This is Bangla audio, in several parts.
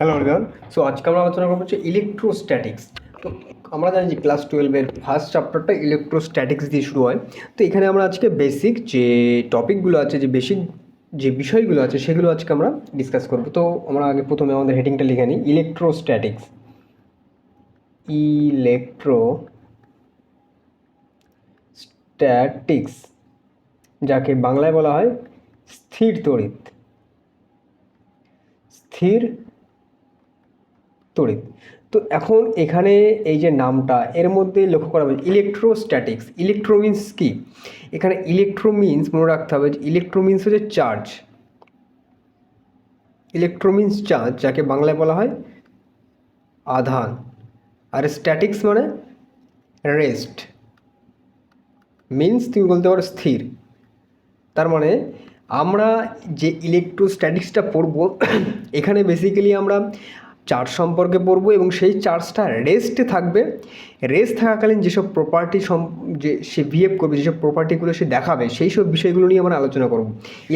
হ্যালো এভরিওয়ান সো আজকে আমরা আলোচনা করব হচ্ছে ইলেকট্রোস্ট্যাটিক্স তো, আমরা জানি যে ক্লাস টুয়েলভের ফার্স্ট চ্যাপ্টারটা ইলেকট্রোস্ট্যাটিক্স দিয়ে শুরু হয়। তো, এখানে আমরা আজকে বেসিক যে টপিকগুলো আছে, যে বেসিক যে বিষয়গুলো আছে, সেগুলো আজকে আমরা ডিসকাস করব। তো, আমরা আগে প্রথমে আমাদের হেডিংটা লিখে নিই। ইলেকট্রোস্ট্যাটিক্স ইলেকট্রো স্ট্যাটিক্স যাকে বাংলায় বলা হয় স্থির তড়িৎ। স্থির তড়িৎ। তো এখন এখানে এই যে নামটা, এর মধ্যে লক্ষ্য করা হয়েছে ইলেকট্রোস্ট্যাটিক্স ইলেকট্রো মিন্স কি? এখানে ইলেকট্রো মিন্স মনে রাখতে হবে যে ইলেকট্রো মিন্স হচ্ছে চার্জ ইলেকট্রো মিন্স চার্জ যাকে বাংলায় বলা হয় আধান। আর স্ট্যাটিক্স মানে রেস্ট মিন্স তুমি বলতে পারো স্থির। তার মানে আমরা যে ইলেকট্রোস্ট্যাটিক্সটা পড়ব, এখানে বেসিক্যালি আমরা চার্জ সম্পর্কে পড়ব এবং সেই চার্জটা রেস্টে থাকবে। রেস্ট থাকাকালীন যেসব প্রপার্টি সম যে সে বিহেভ করবে, যেসব প্রপার্টিগুলো সে দেখাবে সেই সব বিষয়গুলো নিয়ে আমরা আলোচনা করব।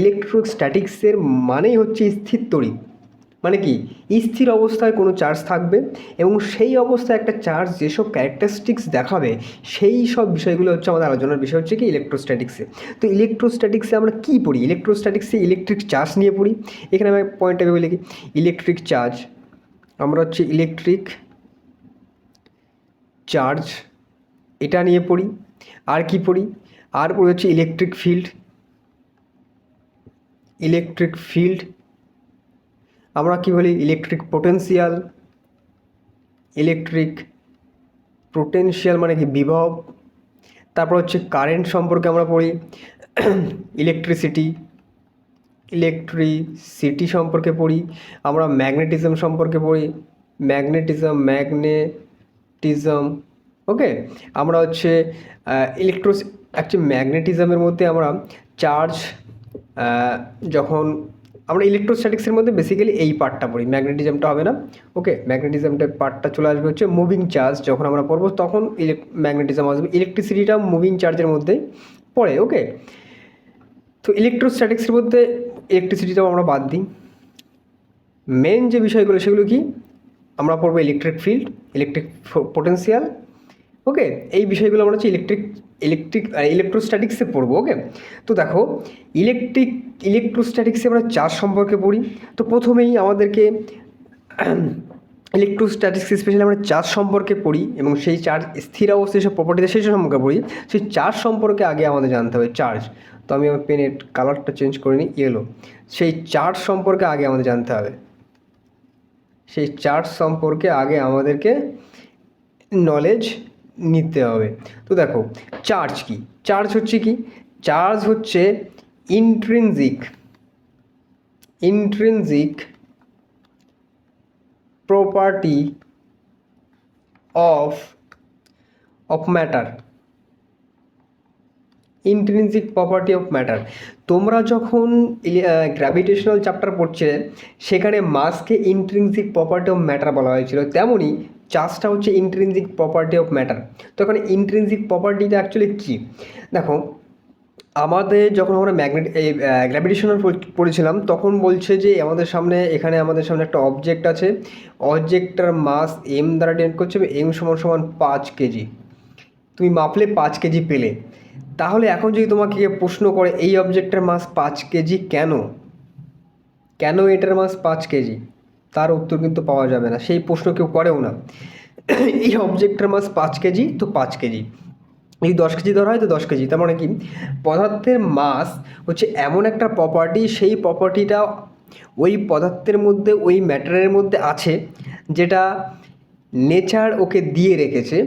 ইলেকট্রোস্ট্যাটিক্সের মানেই হচ্ছে স্থির তড়িৎ। মানে কি? স্থির অবস্থায় কোনো চার্জ থাকবে এবং সেই অবস্থায় একটা চার্জ যেসব ক্যারেক্টারিস্টিক্স দেখাবে, সেই সব বিষয়গুলো হচ্ছে আমাদের আলোচনার বিষয় হচ্ছে কি? ইলেকট্রোস্ট্যাটিক্সে তো ইলেকট্রোস্ট্যাটিক্সে আমরা কী পড়ি? ইলেকট্রোস্ট্যাটিক্সে ইলেকট্রিক চার্জ নিয়ে পড়ি। এখানে আমি পয়েন্টটা ভেবে লিখি ইলেকট্রিক চার্জ আমরা হচ্ছে ইলেকট্রিক চার্জ এটা নিয়ে পড়ি। আর কি পড়ি? আর পড়ি হচ্ছে ইলেকট্রিক ফিল্ড ইলেকট্রিক ফিল্ড আমরা কি বলি? ইলেকট্রিক পোটেন্সিয়াল ইলেকট্রিক পোটেন্সিয়াল মানে কি? বিভব। তারপর হচ্ছে কারেন্ট সম্পর্কে আমরা পড়ি। ইলেকট্রিসিটি ইলেকট্রিসিটি সম্পর্কে পড়ি, আমরা ম্যাগনেটিজম সম্পর্কে পড়ি, ম্যাগনেটিজম ম্যাগনেটিজম ওকে আমরা হচ্ছে ইলেকট্রো অ্যাকচুয়ালি ম্যাগনেটিজমের মধ্যে আমরা চার্জ যখন আমরা ইলেকট্রোস্ট্যাটিক্সের মধ্যে বেসিক্যালি এই পার্টটা পড়ি, ম্যাগনেটিজমটা হবে না ওকে ম্যাগনেটিজমটার পার্টটা চলে আসবে হচ্ছে মুভিং চার্জ যখন আমরা পড়ব, তখন ইলেক ম্যাগনেটিজম আসবে ইলেকট্রিসিটিটা মুভিং চার্জের মধ্যেই পড়ে ওকে তো ইলেকট্রোস্ট্যাটিক্সের মধ্যে ইলেকট্রিসিটিটাও আমরা বাদ দিই। মেন যে বিষয়গুলো, সেগুলো কি? আমরা পড়ব electric field electric potential okay এই বিষয়গুলো আমরা হচ্ছে ইলেকট্রিক ইলেকট্রিক ইলেকট্রোস্ট্যাটিক্সে পড়ব ওকে তো দেখো ইলেকট্রিক ইলেকট্রোস্ট্যাটিক্সে আমরা চার্জ সম্পর্কে পড়ি। তো প্রথমেই আমাদেরকে ইলেকট্রোস্ট্যাটিক্স স্পেশালি আমরা চার্জ সম্পর্কে পড়ি এবং সেই চার্জ স্থির অবস্থায় সব প্রপার্টিতে সেই সম্পর্কে পড়ি। সেই চার্জ সম্পর্কে আগে আমাদের জানতে হবে চার্জ তো আমি আমার পেনের কালারটা চেঞ্জ করে নিই ইয়েলো। সেই চার্জ সম্পর্কে আগে আমাদের জানতে হবে। সেই চার্জ সম্পর্কে আগে আমাদেরকে নলেজ নিতে হবে। তো দেখো চার্জ কি? চার্জ হচ্ছে কি? চার্জ হচ্ছে intrinsic intrinsic property of of matter intrinsic property of matter তোমরা যখন গ্র্যাভিটেশনাল চ্যাপ্টার পড়ছিলে, সেখানে মাসকে ইন্ট্রিনজিক প্রপার্টি অফ ম্যাটার বলা হয়েছিল। তেমনই চার্জটা হচ্ছে ইন্ট্রিনজিক প্রপার্টি অফ ম্যাটার তো এখানে ইন্ট্রিনজিক প্রপার্টিটা অ্যাকচুয়ালি কী? দেখো, আমাদের যখন আমরা ম্যাগনেট এই গ্র্যাভিটেশনাল পড়েছিলাম, তখন বলছে যে আমাদের সামনে, এখানে আমাদের সামনে একটা অবজেক্ট আছে। অবজেক্টটার মাস এম দ্বারা ডেন্ট করছে এম সমান সমান পাঁচ কেজি। তুমি মাপলে পাঁচ কেজি পেলে। তাহলে এখন যদি তোমাকে প্রশ্ন করে এই অবজেক্টের মাস পাঁচ কেজি কেন? কেন এটার মাস পাঁচ কেজি তার উত্তর কিন্তু পাওয়া যাবে না। সেই প্রশ্ন কেউ করেও না। এই অবজেক্টের মাস পাঁচ কেজি তো পাঁচ কেজি এই দশ কেজি ধরা হয় তো দশ কেজি তার মানে কি? পদার্থের মাস হচ্ছে এমন একটা প্রপার্টি সেই প্রপার্টিটা ওই পদার্থের মধ্যে, ওই ম্যাটারের মধ্যে আছে, যেটা নেচার ওকে দিয়ে রেখেছে।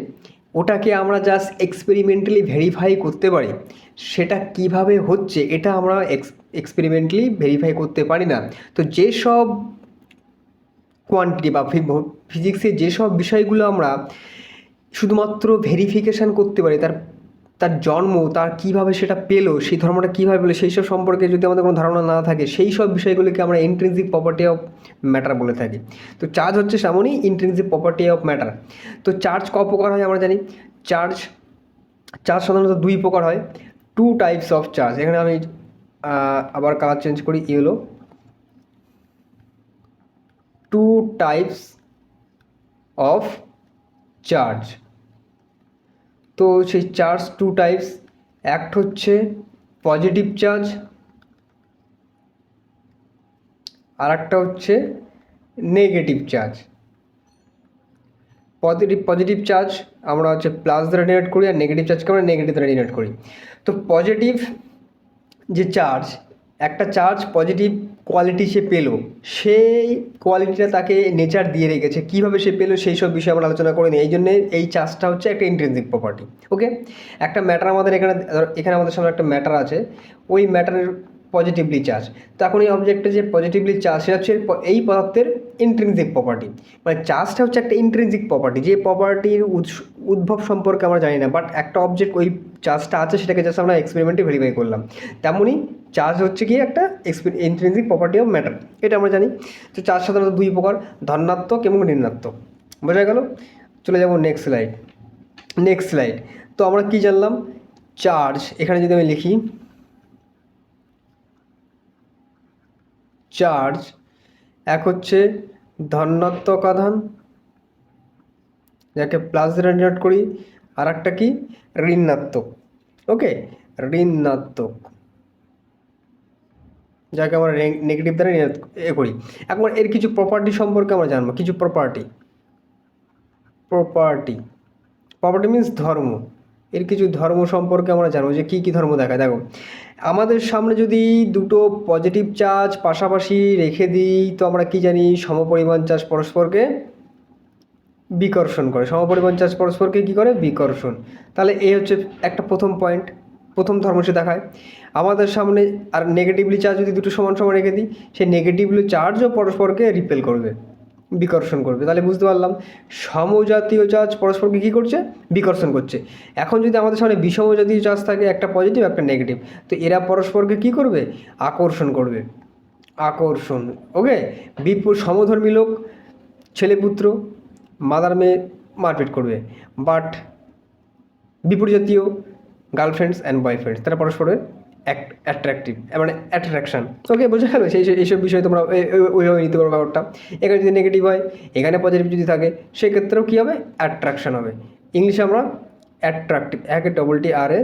ওটাকে আমরা জাস্ট এক্সপেরিমেন্টালি ভেরিফাই করতে পারি। সেটা কীভাবে হচ্ছে, এটা আমরা এক্স এক্সপেরিমেন্টালি ভেরিফাই করতে পারি না। তো যেসব কোয়ান্টিটি বা ফিজিক্সের যেসব বিষয়গুলো আমরা শুধুমাত্র ভেরিফিকেশান করতে পারি, তার তার জন্ম, তার কীভাবে সেটা পেল, সেই ধর্মটা কীভাবে পেল, সেই সব সম্পর্কে যদি আমাদের কোনো ধারণা না থাকে, সেই সব বিষয়গুলিকে আমরা ইন্ট্রেন্সিক প্রপার্টি অফ ম্যাটার বলে থাকি। তো চার্জ হচ্ছে সেমনই ইন্ট্রেন্সিক প্রপার্টি অফ ম্যাটার তো চার্জ ক প্রকার হয় আমরা জানি? চার্জ চার্জ সাধারণত দুই প্রকার হয়। টু টাইপস অফ চার্জ এখানে আমি আবার কালার চেঞ্জ করি yellow two types of charge তো সেই চার্জ টু টাইপস অ্যাক্ট হচ্ছে পজিটিভ চার্জ আর একটা হচ্ছে negative charge positive positive charge আমরা হচ্ছে প্লাস দ্বারা ডিনোট করি আর নেগেটিভ চার্জকে আমরা নেগেটিভ দ্বারা ডিনোট করি। তো পজিটিভ যে চার্জ একটা চার্জ পজিটিভ কোয়ালিটি সে পেল, সেই কোয়ালিটিটা তাকে নেচার দিয়ে রেখেছে, কীভাবে সে পেল সেই সব বিষয়ে আমরা আলোচনা করিনি এই জন্যে এই চার্জটা হচ্ছে একটা ইন্ট্রেন্সিক প্রপার্টি ওকে একটা ম্যাটার আমাদের এখানে এখানে আমাদের সামনে একটা ম্যাটার আছে, ওই ম্যাটারের পজিটিভলি চার্জ তো এখন এই অবজেক্টে যে পজিটিভলি চার্জ সেটা হচ্ছে এই পদার্থের ইন্ট্রেন্সিক প্রপার্টি মানে চার্জটা হচ্ছে একটা ইন্ট্রেন্সিক প্রপার্টি যে প্রপার্টির উদ্ভব সম্পর্কে আমরা জানি না বাট একটা অবজেক্ট ওই চার্জটা আছে, সেটাকে জাস্ট আমরা এক্সপেরিমেন্টে ভেরিফাই করলাম। তেমনই চার্জ হচ্ছে কি একটা ইন্ট্রেন্সিক প্রপার্টি অফ ম্যাটার এটা আমরা জানি। তো চার্জ সাধারণত দুই প্রকার, ধনাত্মক এবং ঋণাত্মক। বোঝা গেল? চলে যাব নেক্সট স্লাইড নেক্সট স্লাইড তো আমরা কি জানলাম? চার্জ এখানে যদি আমি লিখি চার্জ এক হচ্ছে ধনাত্মক আধান যাকে প্লাস ডিনোট করি আর একটা কি? ঋণাত্মক। ওকে ঋণাত্মক। যাকে আমরা নেগেটিভ দ্বারা এ করি। একবার এর কিছু প্রপার্টি সম্পর্কে আমরা জানব। কিছু প্রপার্টি প্রপার্টি প্রপার্টি মিন্স ধর্ম। এর কিছু ধর্ম সম্পর্কে আমরা জানব যে কী কী ধর্ম দেখায়। দেখো, আমাদের সামনে যদি দুটো পজিটিভ চার্জ পাশাপাশি রেখে দিই, তো আমরা কি জানি, সমপরিমাণ চার্জ পরস্পরকে বিকর্ষণ করে। সমপরিমাণ চার্জ পরস্পরকে কী করে? বিকর্ষণ। তাহলে এই হচ্ছে একটা প্রথম পয়েন্ট প্রথম ধর্ম সে দেখায়। আমাদের সামনে আর নেগেটিভলি চার্জ যদি দুটো সমান সমান রেখে দিই সেই নেগেটিভলি চার্জও পরস্পরকে রিপেল করবে। বিকর্ষণ করবে। তাহলে বুঝতে পারলাম, সমজাতীয় চার্জ পরস্পরকে কী করছে? বিকর্ষণ করছে। এখন যদি আমাদের সামনে বিষমজাতীয় চার্জ থাকে, একটা পজিটিভ একটা নেগেটিভ তো এরা পরস্পরকে কী করবে? আকর্ষণ করবে। আকর্ষণ ওকে বিপুল সমধর্মী লোক ছেলেপুত্র মাদার মেয়ে মারপিট করবে। বাট বিপরীত জাতীয় গার্লফ্রেন্ডস অ্যান্ড বয়ফ্রেন্ডস তারা পরস্পরের অ্যাট্রাকটিভ মানে অ্যাট্রাকশন ওকে বোঝা গেল? সেই এইসব বিষয়ে তোমরা ওইভাবে নিতে পারো ব্যাপারটা। এখানে যদি নেগেটিভ হয়, এখানে পজিটিভ যদি থাকে, সেক্ষেত্রেও কী হবে? অ্যাট্রাকশন হবে। ইংলিশে আমরা অ্যাট্রাকটিভ একে double T R A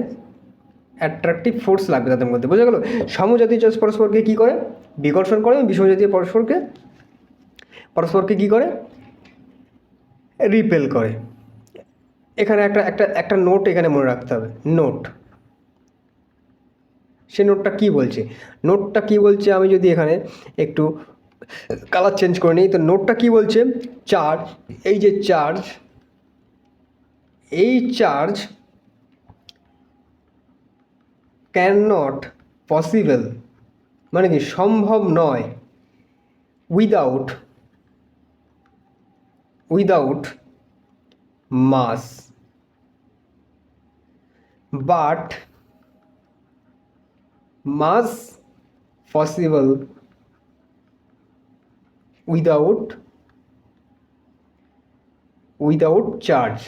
attractive force লাগবে তাদের মধ্যে, বোঝা গেল? সমজাতীয় চার্জ পরস্পরকে কী করে? বিকর্ষণ করে বিষমজাতীয় পরস্পরকে পরস্পরকে কী করে? রিপেল করে। এখানে একটা একটা একটা নোট এখানে মনে রাখতে হবে নোট সে নোটটা কী বলছে? নোটটা কী বলছে? আমি যদি এখানে একটু কালার চেঞ্জ করে নিই, তো নোটটা কী বলছে? চার্জ এই যে চার্জ এই চার্জ ক্যান নট পসিবল মানে কি সম্ভব নয় without without mass but mass possible without without charge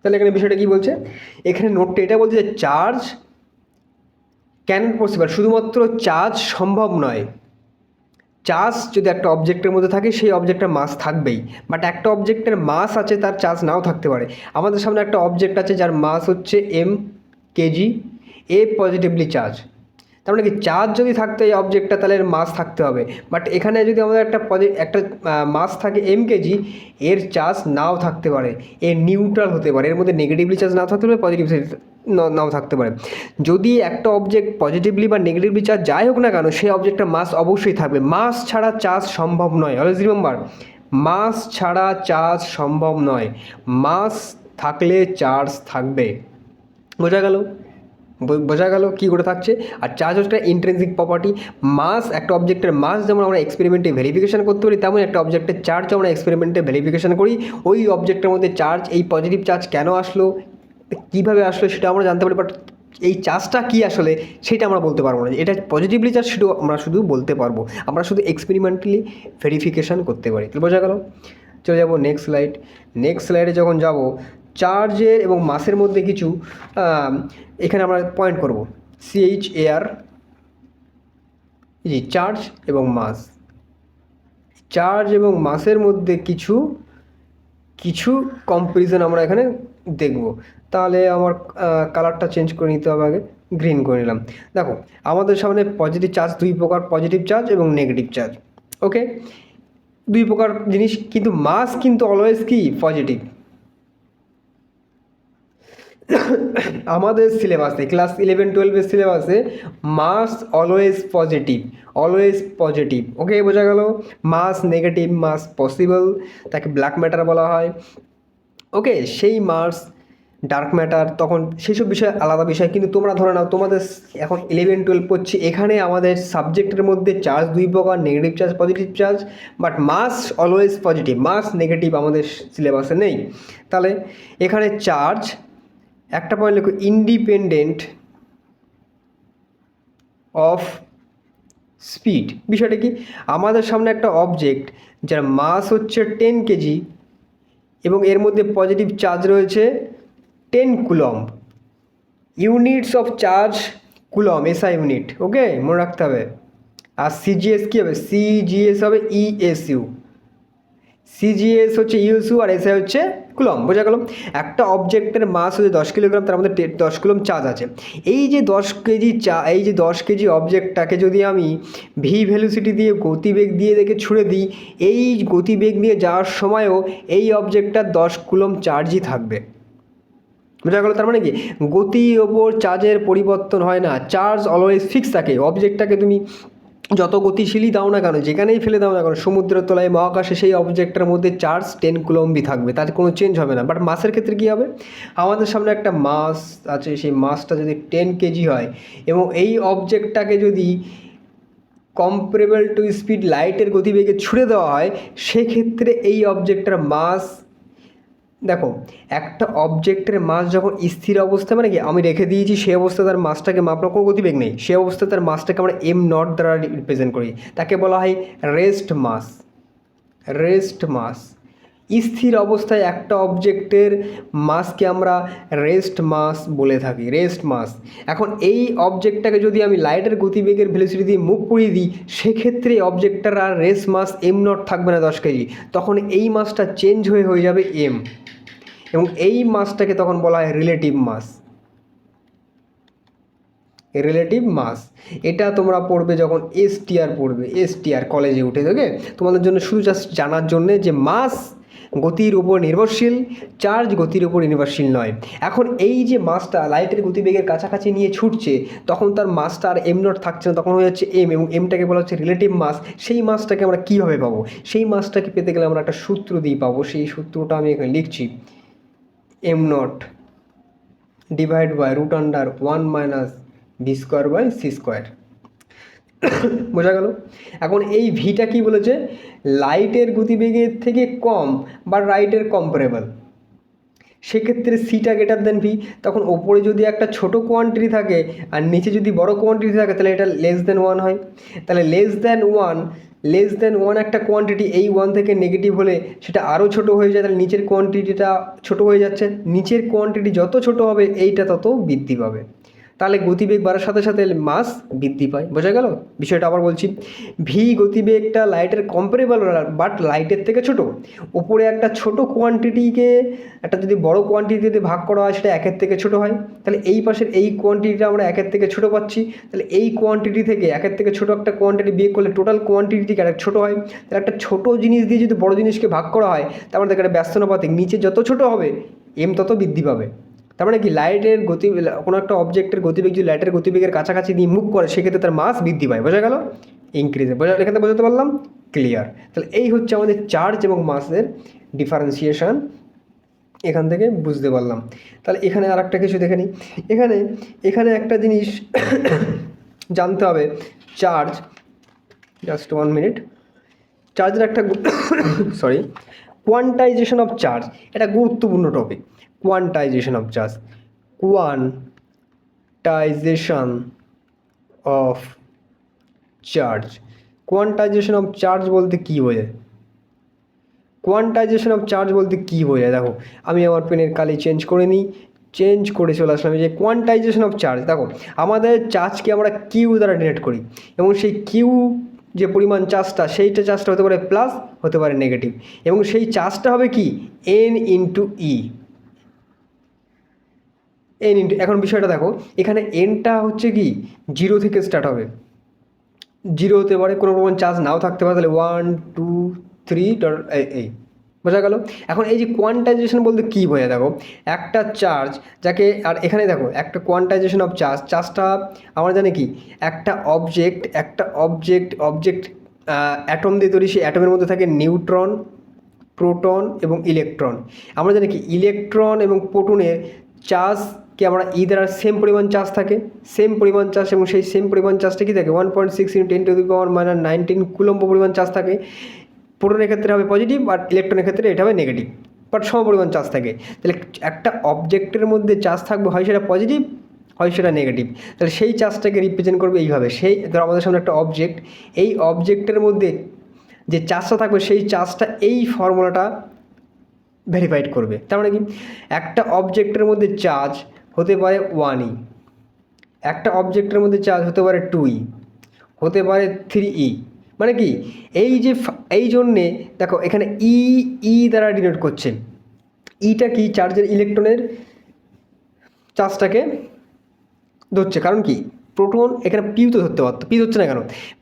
তাহলে এখানে বিষয়টা কি বলছে? এখানে নোটটা এটা বলছে যে চার্জ ক্যান পসিবল শুধুমাত্র চার্জ সম্ভব নয়। চার্জ যদি একটা অবজেক্টের মধ্যে থাকে, সেই অবজেক্টের মাস থাকবেই। বাট একটা অবজেক্টের মাস আছে, তার চার্জ নাও থাকতে পারে। আমাদের সামনে একটা অবজেক্ট আছে, যার মাস হচ্ছে M KG a positively charge তার মানে কি চার্জ যদি থাকতো এই অবজেক্টটা তাহলে এর মাস থাকতে হবে। বাট এখানে যদি আমাদের একটা একটা মাস থাকে এম কেজি এর চার্জ নাও থাকতে পারে। এ নিউট্রাল হতে পারে। এর মধ্যে নেগেটিভলি চার্জ নাও থাকতে পারে পজিটিভ নাও থাকতে পারে। যদি একটা অবজেক্ট পজিটিভলি বা নেগেটিভলি চার্জ যাই হোক না কেন, সেই অবজেক্টটা মাস অবশ্যই থাকবে। মাস ছাড়া চার্জ সম্ভব নয়। অলওয়েজ রিমেম্বার মাস ছাড়া চার্জ সম্ভব নয়। মাস থাকলে চার্জ থাকবে। বোঝা গেল? বোঝা গেল কী করে থাকছে। আর চার্জ হচ্ছে ইন্ট্রেন্সিক প্রপার্টি মাস একটা অবজেক্টের মাস যেমন আমরা এক্সপেরিমেন্টে ভেরিফিকেশন করতে পারি, তেমন একটা অবজেক্টের চার্জ আমরা এক্সপেরিমেন্টে ভেরিফিকেশন করি। ওই অবজেক্টের মধ্যে চার্জ এই পজিটিভ চার্জ কেন আসলো, কীভাবে আসলো সেটা আমরা জানতে পারি বাট এই চার্জটা কী আসলে সেটা আমরা বলতে পারব না। এটা পজিটিভলি চার্জ সেটাও আমরা শুধু বলতে পারব। আমরা শুধু এক্সপেরিমেন্টালি ভেরিফিকেশান করতে পারি। বোঝা গেল? চলে যাব নেক্সট স্লাইড নেক্সট স্লাইডে যখন যাব চার্জের এবং মাসের মধ্যে কিছু এখানে আমরা পয়েন্ট করব। সিএইচ এআর জি চার্জ এবং মাস চার্জ এবং মাসের মধ্যে কিছু কিছু কম্পারিজন আমরা এখানে দেখব। তাহলে আমার কালারটা চেঞ্জ করে নিতে হবে আগে। গ্রিন করে নিলাম। দেখো, আমাদের সামনে পজিটিভ চার্জ দুই প্রকার পজিটিভ চার্জ এবং নেগেটিভ চার্জ ওকে দুই প্রকার জিনিস, কিন্তু মাস কিন্তু অলওয়েজ কি? পজিটিভ আমাদের সিলেবাসে ক্লাস ইলেভেন টুয়েলভের সিলেবাসে mass always positive always positive okay বোঝা গেল? মাস নেগেটিভ মাস পসিবল তাকে ব্ল্যাক ম্যাটার বলা হয় ওকে সেই মার্স ডার্ক ম্যাটার তখন সেসব বিষয় আলাদা বিষয়, কিন্তু তোমরা ধরে নাও, তোমাদের এখন ইলেভেন টুয়েলভ পড়ছি, এখানে আমাদের সাবজেক্টের মধ্যে চার্জ দুই প্রকার negative charge positive charge but mass always positive mass negative আমাদের সিলেবাসে নেই। তাহলে এখানে চার্জ একটা পয়েন্ট লিখো ইন্ডিপেন্ডেন্ট অফ স্পিড বিষয়টা কি? আমাদের সামনে একটা অবজেক্ট যার মাস হচ্ছে টেন কেজি এবং এর মধ্যে পজিটিভ চার্জ রয়েছে ten coulomb units of charge coulomb SI unit okay মনে রাখতে হবে। আর সিজিএস কী হবে? সিজিএস হবে E ইএসইউ সিজিএস হচ্ছে ইউসু আর এসআই হচ্ছে কুলম, বোঝা গেল? একটা অবজেক্টের মাস হচ্ছে দশ কিলোগ্রাম তার মধ্যে দশ কুলম চার্জ আছে। এই যে দশ কেজি চা, এই যে দশ কেজি অবজেক্টটাকে যদি আমি ভি ভ্যালুসিটি দিয়ে গতিবেগ দিয়ে দেখে ছুড়ে দিই, এই গতিবেগ নিয়ে যাওয়ার সময়ও এই অবজেক্টটার দশ কুলম চার্জই থাকবে। বোঝা গেল? তার মানে কি? গতির ওপর চার্জের পরিবর্তন হয় না। চার্জ অলওয়েজ ফিক্স থাকে। অবজেক্টটাকে তুমি যত গতিশীলই দাও না কেন, যেখানেই ফেলে দাও না কেন, সমুদ্রের তলায়, মহাকাশে সেই অবজেক্টটার মধ্যে চার্জ টেন কুলম্বি থাকবে তার কোনো চেঞ্জ হবে না। বাট মাসের ক্ষেত্রে কী হবে? আমাদের সামনে একটা মাস আছে, সেই মাসটা যদি টেন কেজি হয় এবং এই অবজেক্টটাকে যদি কম্পারেবল টু স্পিড লাইটের গতিবেগে ছুড়ে দেওয়া হয়, সেক্ষেত্রে এই অবজেক্টটার মাস দেখো, একটা অবজেক্টের মাস যখন স্থির অবস্থা মানে কি, আমি রেখে দিয়েছি সেই অবস্থায় তার মাসটাকে মাপলে কোনো গতিবেগ নেই। সেই অবস্থায় তার মাসটাকে আমরা এম নট দ্বারা রিপ্রেজেন্ট করি। তাকে বলা হয় রেস্ট মাস রেস্ট মাস স্থির অবস্থায় একটা অবজেক্টের মাসকে আমরা রেস্ট মাস বলে থাকি রেস্ট মাস এখন এই অবজেক্টটাকে যদি আমি লাইটের গতিবেগের ভেলোসিটি দিয়ে মুখ করিয়ে দিই, সেক্ষেত্রে অবজেক্টটার আর রেস্ট মাস এম নট থাকবে না দশ কেজি। তখন এই মাসটা চেঞ্জ হয়ে হয়ে যাবে এম এবং এই মাসটাকে তখন বলা হয় রিলেটিভ মাস রিলেটিভ মাস এটা তোমরা পড়বে যখন এস টিআর পড়বে এস টিআর কলেজে উঠে ওকে তোমাদের জন্য শুধু জাস্ট জানার জন্য যে মাস গতির উপর নির্ভরশীল চার্জ গতির উপর নির্ভরশীল নয়। এখন এই যে মাসটা লাইটের গতিবেগের কাছাকাছি নিয়ে ছুটছে, তখন তার মাসটা আর এম নট থাকছে না, তখন হয়ে যাচ্ছে এম এবং এমটাকে বলা হচ্ছে রিলেটিভ মাস সেই মাসটাকে আমরা কীভাবে পাবো? সেই মাসটাকে পেতে গেলে আমরা একটা সূত্র দিয়ে পাবো। সেই সূত্রটা আমি এখানে লিখছি। M naught divide by root under one minus V square by C square বোঝা গেল? এখন এই ভিটা কি বলেছে? লাইটের গতিবেগের থেকে কম বা রাইটের কম্পারেবল সেক্ষেত্রে সিটা গ্রেটার দেন ভি তখন ওপরে যদি একটা ছোট কোয়ান্টিটি থাকে আর নিচে যদি বড় কোয়ান্টিটি থাকে, তাহলে এটা লেস দেন ওয়ান হয়। তাহলে less than one less than one একটা কোয়ান্টিটি এই ওয়ান থেকে নেগেটিভ হলে সেটা আরও ছোট হয়ে যায়, তাহলে নিচের কোয়ান্টিটিটা ছোট হয়ে যাচ্ছে। নিচের কোয়ান্টিটি যত ছোট হবে, এইটা তত বৃদ্ধি পাবে। তাহলে গতিবেগ বাড়ার সাথে সাথে মাস বৃদ্ধি পায়। বোঝা গেল? বিষয়টা আবার বলছি। ভি গতিবেগটা লাইটের কম্পারেবল বাট লাইটের থেকে ছোট। ওপরে একটা ছোট কোয়ান্টিটিকে একটা যদি বড় কোয়ান্টিটিতে ভাগ করা হয়, সেটা একের থেকে ছোট হয়। তাহলে এই পাশের এই কোয়ান্টিটিটা আমরা একের থেকে ছোট পাচ্ছি। তাহলে এই কোয়ান্টিটি থেকে একের থেকে ছোট একটা কোয়ান্টিটি বিয়ে করলে টোটাল কোয়ান্টিটি থেকে একটা ছোট হয়। তাহলে একটা ছোট জিনিস দিয়ে যদি বড় জিনিসকে ভাগ করা হয়, তার মানে একটা ব্যস্তনাপাতিক নিচে যত ছোট হবে এম তত বৃদ্ধি পাবে। তার মানে কি লাইটের গতি, কোনো একটা অবজেক্টের গতিবেগ, যদি লাইটের গতিবেগের কাছাকাছি দিয়ে মুভ করে, সেক্ষেত্রে তার মাস বৃদ্ধি পায়। বোঝা গেল? ইনক্রিজে বোঝা এখানে বোঝাতে পারলাম? ক্লিয়ার তাহলে এই হচ্ছে আমাদের চার্জ এবং মাসের ডিফারেন্সিয়েশন এখান থেকে বুঝতে পারলাম। তাহলে এখানে আর একটা কিছু দেখে নিই। এখানে এখানে একটা জিনিস জানতে হবে। চার্জ জাস্ট ওয়ান মিনিট চার্জের একটা সরি কোয়ান্টাইজেশন অফ চার্জ এটা গুরুত্বপূর্ণ topic quantization of charge quantization of charge quantization of charge বলতে কী বোঝায়? কোয়ান্টাইজেশন অফ চার্জ বলতে কী বোঝায়? দেখো, আমি আমার পেনের কালি চেঞ্জ করে নিই চেঞ্জ করে চলে আসলাম যে কোয়ান্টাইজেশন অফ চার্জ দেখো, আমাদের চার্জকে আমরা কিউ দ্বারা ডিনেট করি এবং সেই কিউ যে পরিমাণ চার্জটা সেইটা চার্জটা হতে পারে প্লাস হতে পারে নেগেটিভ এবং সেই চার্জটা হবে কি? N into E N into এখন বিষয়টা দেখো, এখানে এনটা হচ্ছে কি? জিরো থেকে স্টার্ট হবে। জিরো হতে পারে কোনো রকম চার্জ নাও থাকতে পারে, তাহলে ওয়ান টু থ্রি ডট এই বোঝা গেল? এখন এই যে কোয়ান্টাইজেশন বলতে কী বোঝা দেখো? একটা চার্জ যাকে আর এখানে দেখো, একটা কোয়ান্টাইজেশন অফ চার্জ চার্জটা আমরা জানি কি? একটা অবজেক্ট একটা অবজেক্ট অবজেক্ট অ্যাটম দিয়ে তৈরি, সেই অ্যাটমের মধ্যে থাকে নিউট্রন প্রোটন এবং ইলেকট্রন আমরা জানি কি? ইলেকট্রন এবং প্রোটনের চার্জকে আমরা ই দ্বারা সেম পরিমাণ চার্জ থাকে? সেম পরিমাণ চার্জ এবং সেই সেম পরিমাণ চার্জটা কী থাকে? One point six into ten to the power minus nineteen coulomb পরিমাণ চার্জ থাকে। প্রোটনের ক্ষেত্রে হবে পজিটিভ আর ইলেকট্রনের ক্ষেত্রে এটা হবে নেগেটিভ বাট সম পরিমাণ চার্জ থাকে। তাহলে একটা অবজেক্টের মধ্যে চার্জ থাকবে, হয় সেটা পজিটিভ হয় সেটা নেগেটিভ তাহলে সেই চার্জটাকে রিপ্রেজেন্ট করবে এইভাবে। সেই ধরো আমাদের সামনে একটা অবজেক্ট এই অবজেক্টের মধ্যে যে চার্জটা থাকবে, সেই চার্জটা এই ফর্মুলাটা ভেরিফাইড করবে। তার মানে কি? একটা অবজেক্টের মধ্যে চার্জ হতে পারে ওয়ান ই একটা অবজেক্টের মধ্যে চার্জ হতে পারে টু ই হতে পারে থ্রি ই মানে কি? এই যে এই জন্যে দেখো, এখানে ই ই দ্বারা ডিনোট করছে। ইটা কি? চার্জের ইলেকট্রনের চার্জটাকে ধরছে। কারণ কি? প্রোটন এখানে পিউ তো ধরতে পারতো পি হচ্ছে না কেন?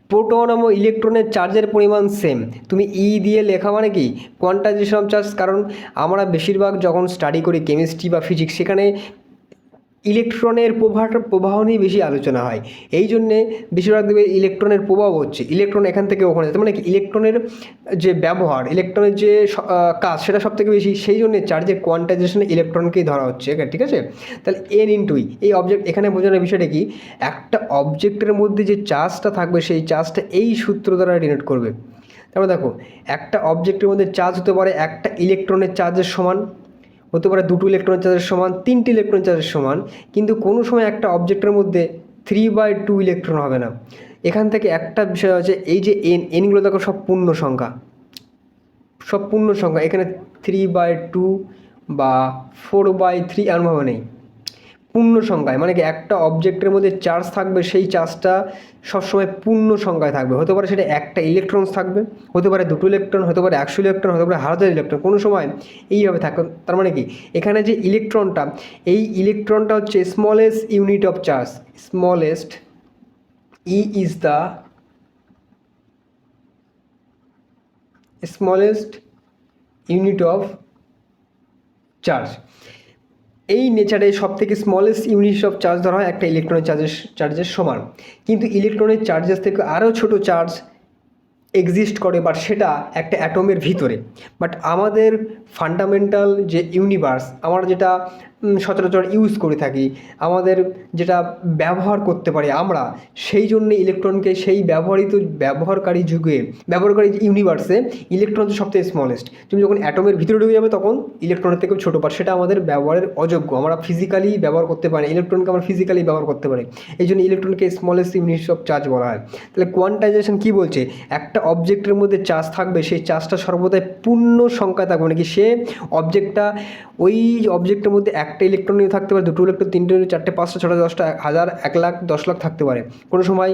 প্রোটন এবং ইলেকট্রনের চার্জের পরিমাণ সেম তুমি ই দিয়ে লেখা মানে কি? কোয়ান্টাইজেশন অফ চার্জ কারণ আমরা বেশিরভাগ যখন স্টাডি করি কেমিস্ট্রি বা ফিজিক্স সেখানে ইলেকট্রনের প্রবাহ প্রবাহ নিয়ে বেশি আলোচনা হয়। এই জন্যে বেশিরভাগ দেখবে ইলেকট্রনের প্রভাব হচ্ছে, ইলেকট্রন এখান থেকে ওখানে যাচ্ছে মানে ইলেকট্রনের যে ব্যবহার, ইলেকট্রনের যে কাজ সেটা সব থেকে বেশি। সেই জন্যে চার্জের কোয়ান্টাইজেশনে ইলেকট্রনকেই ধরা হচ্ছে ঠিক আছে? তাহলে এন ইন্টুই এই অবজেক্ট এখানে বোঝানোর বিষয়টা কি? একটা অবজেক্টের মধ্যে যে চার্জটা থাকবে, সেই চার্জটা এই সূত্র দ্বারা ডিনোট করবে। তারপর দেখো, একটা অবজেক্টের মধ্যে চার্জ হতে পারে একটা ইলেকট্রনের চার্জের সমান হতে পারে দুটো ইলেকট্রন চার্জের সমান, তিনটি ইলেকট্রন চার্জের সমান, কিন্তু কোনো সময় একটা অবজেক্টের মধ্যে থ্রি বাই টু ইলেকট্রন হবে না। এখান থেকে একটা বিষয় হচ্ছে এই যে এন এনগুলো দেখো সব পূর্ণ সংখ্যা। সব পূর্ণ সংখ্যা, এখানে থ্রি বাই টু বা ফোর বাই থ্রি এমনভাবে নেই। পূর্ণ সংখ্যায় মানে কি একটা অবজেক্টের মধ্যে চার্জ থাকবে, সেই চার্জটা সবসময় পূর্ণ সংখ্যায় থাকবে। হতে পারে সেটা একটা ইলেকট্রন থাকবে, হতে পারে দুটো ইলেকট্রন হতে পারে একশো ইলেকট্রন হতে পারে হাজার ইলেকট্রন কোনো সময় এইভাবে থাকবে। তার মানে কি? এখানে যে ইলেকট্রনটা এই ইলেকট্রনটা হচ্ছে smallest unit of charge smallest e is the smallest unit of charge এই নেচারে সব থেকে স্মলেস্ট ইউনিট অফ চার্জ ধরা হয় একটা ইলেকট্রনের চার্জের চার্জের সমান। কিন্তু ইলেকট্রনের চার্জেস থেকে আরও ছোট চার্জ এক্সিস্ট করে বাট সেটা একটা অ্যাটমের ভিতরে। বাট আমাদের ফান্ডামেন্টাল যে ইউনিভার্স আমরা যেটা সচরাচর ইউজ করে থাকি। আমাদের যেটা ব্যবহার করতে পারি আমরা, সেই জন্য ইলেকট্রনকে সেই ব্যবহৃত ব্যবহারকারী যুগে, ব্যবহারকারী ইউনিভার্সে ইলেকট্রন হচ্ছে সবথেকে স্মলেস্ট তুমি যখন অ্যাটমের ভিতরে ঢুকে যাবে তখন ইলেকট্রনের থেকেও ছোটো পার সেটা আমাদের ব্যবহারের অযোগ্য। আমরা ফিজিক্যালি ব্যবহার করতে পারি ইলেকট্রনকে আমরা ফিজিক্যালি ব্যবহার করতে পারি। এই জন্য ইলেকট্রনকে স্মলেস্ট ইউনিট অফ চার্জ বলা হয়। তাহলে কোয়ান্টাইজেশন কী বলছে? একটা অবজেক্টের মধ্যে চার্জ থাকবে, সেই চার্জটা সর্বদাই পূর্ণ সংখ্যা থাকবে। মানে কি সে অবজেক্টটা ওই অবজেক্টের মধ্যে একটা ইলেকট্রন থাকতে পারে, দুটো ইলেকট্রন তিনটে চারটে, পাঁচটা, ছটা, দশটা হাজার, এক লাখ, দশ লাখ থাকতে পারে। কোনো সময়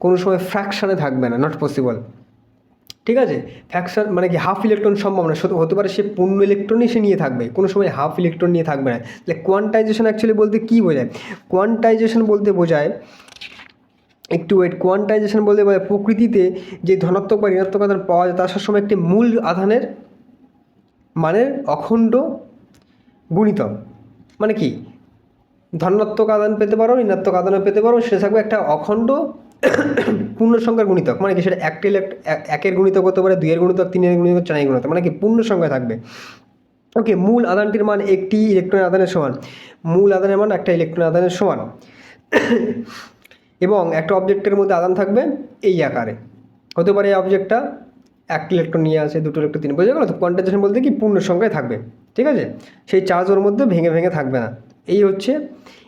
কোনো সময় ফ্র্যাকশানে থাকবে না নট পসিবল ঠিক আছে? ফ্র্যাকশন মানে কি হাফ ইলেকট্রন সম্ভব না। হতে পারে সে পূর্ণ ইলেকট্রনই সে নিয়ে থাকবে। কোনো সময় হাফ ইলেকট্রন নিয়ে থাকবে না। তাহলে কোয়ান্টাইজেশন অ্যাকচুয়ালি বলতে কী বোঝায়? কোয়ান্টাইজেশন বলতে বোঝায় একটু ওয়েট কোয়ান্টাইজেশন বলতে বোঝায় প্রকৃতিতে যে ধনাত্মক বা ঋণাত্মক আধান পাওয়া যায়, তার সবসময় একটি মূল আধানের মানের অখণ্ড গুণিতক মানে কি? ধনাত্মক আদান পেতে পারো, ঋণাত্মক আদানও পেতে পারো সেটা থাকবে একটা অখণ্ড পূর্ণ সংখ্যার গুণিতক। মানে কি? সেটা একটা একের গুণিতক হতে পারে, দুইয়ের গুণিতক, তিনের গুণিতক, চারের গুণিতক মানে কি? পূর্ণ সংখ্যা থাকবে। ওকে, মূল আদানটির মান একটি ইলেকট্রন আদানের সমান। মূল আদানের মান একটা ইলেকট্রন আদানের সমান। এবং একটা অবজেক্টের মধ্যে আদান থাকবে এই আকারে। হতে পারে এই অবজেক্টটা এক ইলেকট্রন নিয়ে আসে, দুটো ইলেকট্রন তিন বোঝা গেল তো? কোয়ান্টাইজেশন বলতে কি পূর্ণ সংখ্যায় থাকবে, ঠিক আছে? সেই চার্জ ওর মধ্যে ভেঙে ভেঙে থাকবে না। এই হচ্ছে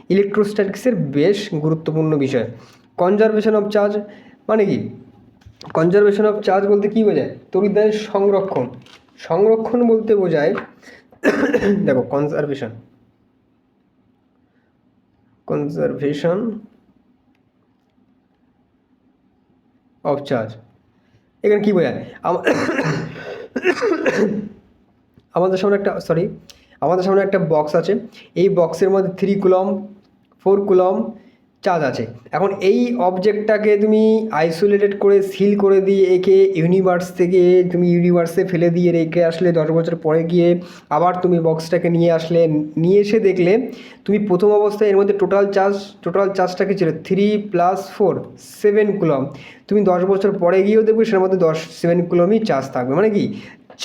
ইলেকট্রোস্ট্যাটিক্সের বেশ গুরুত্বপূর্ণ বিষয়। কনজারভেশন অফ চার্জ মানে কি? কনজারভেশন অফ চার্জ বলতে কী বোঝায়? তড়িৎদানের সংরক্ষণ। সংরক্ষণ বলতে বোঝায়, দেখো কনজারভেশন কনজারভেশন অফ চার্জ এখানে কী বোঝায়? আম- আমাদের সামনে একটা সরি আমাদের সামনে একটা বক্স আছে। এই বক্সের মধ্যে three coulomb four coulomb charge আছে। এখন এই অবজেক্টটাকে তুমি আইসোলেটেড করে সিল করে দিয়ে একে ইউনিভার্স থেকে তুমি ইউনিভার্সে ফেলে দিয়ে রেখে আসলে দশ বছর পরে গিয়ে আবার তুমি বক্সটাকে নিয়ে আসলে নিয়ে এসে দেখলে তুমি প্রথম অবস্থায় এর মধ্যে টোটাল চার্জ টোটাল চার্জটা কি ছিল three plus four seven coulomb. তুমি দশ বছর পরে গিয়েও দেখবে সেটার মধ্যে দশ সেভেন কুলমই চার্জ থাকবে। মানে কি?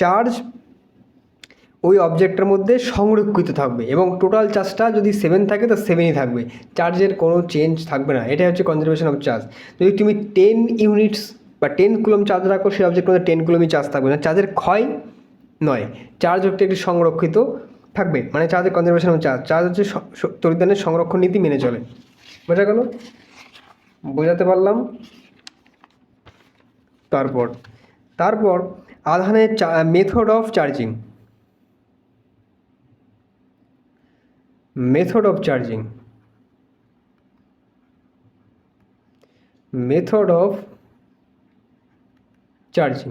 চার্জ ওই অবজেক্টের মধ্যে সংরক্ষিত থাকবে এবং টোটাল চার্জটা যদি সেভেন থাকে, তো সেভেনই থাকবে। চার্জের কোনো চেঞ্জ থাকবে না। এটাই হচ্ছে কনজারভেশন অফ চার্জ যদি তুমি টেন ইউনিটস বা টেন কুলম চার্জ রাখো, সেই অবজেক্টের মধ্যে টেন কুলমই চার্জ থাকবে। না চার্জের ক্ষয় নয়। চার্জ হচ্ছে একটি সংরক্ষিত থাকবে। মানে চার্জের কনজারভেশন অফ চার্জ চার্জ হচ্ছে স- সংরক্ষণ নীতি মেনে চলে। বোঝা গেল? বোঝাতে পারলাম? তারপর। তারপর, আধানের method of charging method of charging. Method of charging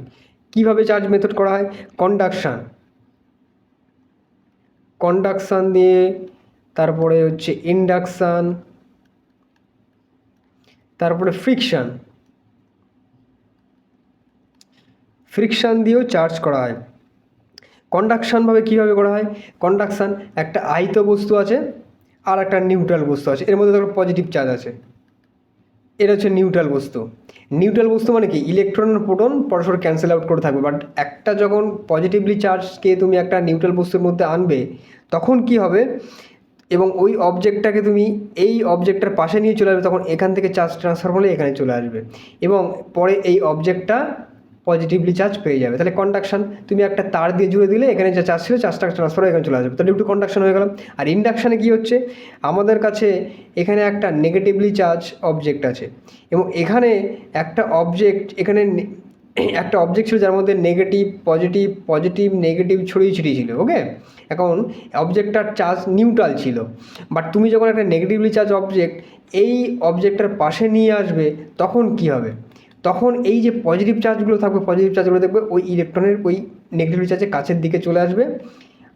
কীভাবে চার্জ মেথড করা হয়? কন্ডাকশান কন্ডাকশান দিয়ে তারপরে হচ্ছে ইন্ডাকশান তারপরে ফ্রিকশান ফ্রিকশান দিয়েও চার্জ করা হয়। কন্ডাকশানভাবে কীভাবে করা হয়? কন্ডাকশান একটা আয়িত বস্তু আছে আর একটা নিউট্রাল বস্তু আছে। এর মধ্যে ধরো পজিটিভ চার্জ আছে। এটা হচ্ছে নিউট্রাল বস্তু। নিউট্রাল বস্তু মানে কি? ইলেকট্রন প্রোটন পরস্পর ক্যান্সেল আউট করে থাকবে। বাট একটা যখন পজিটিভলি চার্জকে তুমি একটা নিউট্রাল বস্তুর মধ্যে আনবে, তখন কি হবে? এবং ওই অবজেক্টটাকে তুমি এই অবজেক্টটার পাশে নিয়ে চলে আসবে, তখন এখান থেকে চার্জ ট্রান্সফার হলে এখানে চলে আসবে। এবং পরে এই অবজেক্টটা পজিটিভলি চার্জ পেয়ে যাবে। তাহলে কন্ডাকশন তুমি একটা তার দিয়ে জুড়ে দিলে, এখানে যে চার্জ ছিল চার্জটা ট্রান্সফার এখানে চলে আসবে। তাহলে একটু কন্ডাকশন হয়ে গেল আর ইন্ডাকশানে কী হচ্ছে? আমাদের কাছে এখানে একটা নেগেটিভলি চার্জ অবজেক্ট আছে। এবং এখানে একটা অবজেক্ট এখানে একটা অবজেক্ট ছিল যার মধ্যে নেগেটিভ পজিটিভ পজিটিভ নেগেটিভ ছড়িয়ে ছিটিয়ে ছিল ওকে এখন অবজেক্টটার চার্জ নিউট্রাল ছিল। বাট তুমি যখন একটা নেগেটিভলি চার্জ অবজেক্ট এই অবজেক্টটার পাশে নিয়ে আসবে, তখন কি হবে? তখন এই যে পজিটিভ চার্জগুলো থাকবে পজিটিভ চার্জগুলো দেখবে ওই ইলেকট্রনের ওই নেগেটিভ চার্জের কাছের দিকে চলে আসবে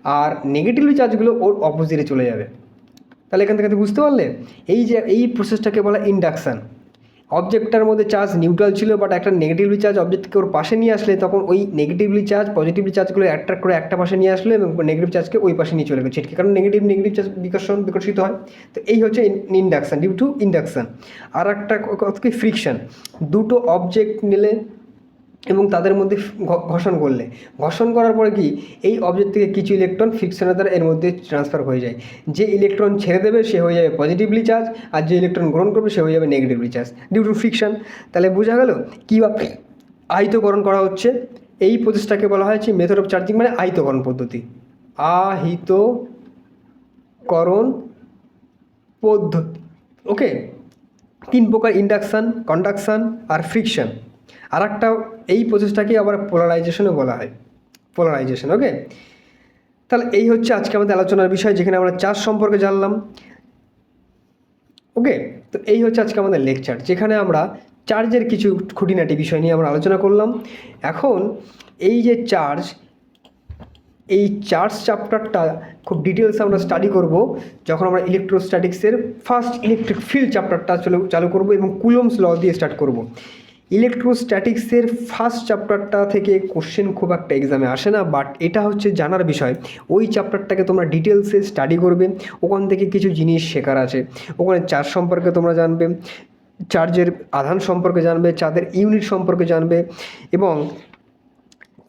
আর নেগেটিভ চার্জগুলো ওর অপোজিটে চলে যাবে। তাহলে এখান থেকে বুঝতে পারলে? এই যে, এই প্রসেসটাকে বলা ইন্ডাকশান অবজেক্টটার মধ্যে চার্জ নিউট্রাল ছিল বাট একটা নেগেটিভলি চার্জ অবজেক্টকে ওর পাশে নিয়ে আসলে তখন ওই নেগেটিভলি চার্জ পজিটিভলি চার্জগুলো অ্যাট্রাক্ট করে একটা পাশে নিয়ে আসলো এবং নেগেটিভ চার্জকে ওই পাশে নিয়ে চলে গেছে ছিটকে কারণ নেগেটিভ নেগেটিভ চার্জ বিকর্ষণ বিকশিত হয়। তো এই হচ্ছে ইন্ডাকশান ডিউ টু ইন্ডাকশান আর একটা ফ্রিকশন দুটো অবজেক্ট নিলে এবং তাদের মধ্যে ঘ- ঘর্ষণ করলে। ঘর্ষণ করার পরে কি? এই অবজেক্ট থেকে কিছু ইলেকট্রন ফ্রিকশনের দ্বারা এর মধ্যে ট্রান্সফার হয়ে যায়। যে ইলেকট্রন ছেড়ে দেবে, সে হয়ে যাবে পজিটিভলি চার্জ আর যে ইলেকট্রন গ্রহণ করবে, সে হয়ে যাবে negatively charge due to friction তাহলে বোঝা গেল কীভাবে আহিতকরণ করা হচ্ছে। এই প্রচেষ্টাকে বলা হয়েছে মেথড অফ চার্জিং মানে আহিতকরণ পদ্ধতি। আহিতকরণ পদ্ধতি ওকে তিন প্রকার ইন্ডাকশান কন্ডাকশান আর ফ্রিকশন আর একটা এই প্রসেসটাকে আবার পোলারাইজেশনও বলা হয়। পোলারাইজেশন ওকে তাহলে এই হচ্ছে আজকে আমাদের আলোচনার বিষয় যেখানে আমরা চার্জ সম্পর্কে জানলাম ওকে তো এই হচ্ছে আজকে আমাদের লেকচার যেখানে আমরা চার্জের কিছু খুঁটিনাটি বিষয় নিয়ে আমরা আলোচনা করলাম। এখন এই যে চার্জ এই চার্জ চ্যাপ্টারটা খুব ডিটেলস আমরা স্টাডি করব যখন আমরা ইলেকট্রোস্ট্যাটিক্সের ফার্স্ট ইলেকট্রিক ফিল্ড চ্যাপ্টারটা চালু চালু করব এবং কুলমস ল দিয়ে স্টার্ট করব। ইলেকট্রোস্ট্যাটিক্সের ফার্স্ট চ্যাপ্টারটা থেকে কোশ্চেন খুব একটা এক্সামে আসে না বাট এটা হচ্ছে জানার বিষয়। ওই চ্যাপ্টারটাকে তোমরা ডিটেলসে স্টাডি করবে। ওখান থেকে কিছু জিনিস শেখার আছে। ওখানে চার্জ সম্পর্কে তোমরা জানবে চার্জের আধান সম্পর্কে জানবে চাঁদের ইউনিট সম্পর্কে জানবে এবং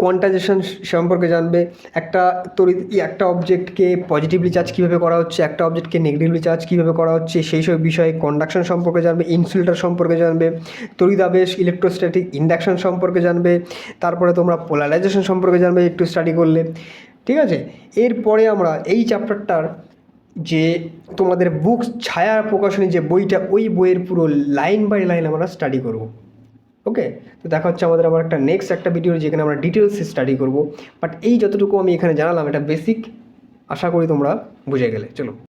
কোয়ান্টাইজেশন সম্পর্কে জানবে। একটা তড়িৎ একটা অবজেক্টকে পজিটিভলি চার্জ কীভাবে করা হচ্ছে, একটা অবজেক্টকে নেগেটিভলি চার্জ কীভাবে করা হচ্ছে, সেই সব বিষয়ে কন্ডাকশন সম্পর্কে জানবে ইনসুলেটর সম্পর্কে জানবে, তড়িদাবেশ ইলেকট্রোস্ট্যাটিক ইন্ডাকশন সম্পর্কে জানবে, তারপরে তোমরা পোলারাইজেশন সম্পর্কে জানবে, একটু স্টাডি করলে। ঠিক আছে? এরপরে আমরা এই চ্যাপ্টারটার যে তোমাদের বুক ছায়া প্রকাশনী যে বইটা, ওই বইয়ের পুরো লাইন বাই লাইন আমরা স্টাডি করব। ওকে তো দেখা হচ্ছে আমাদের আবার একটা নেক্সট একটা ভিডিও যেখানে আমরা ডিটেলস স্টাডি করব। বাট এই যতটুকু আমি এখানে জানালাম, এটা বেসিক আশা করি তোমরা বুঝে গেলে। চলো।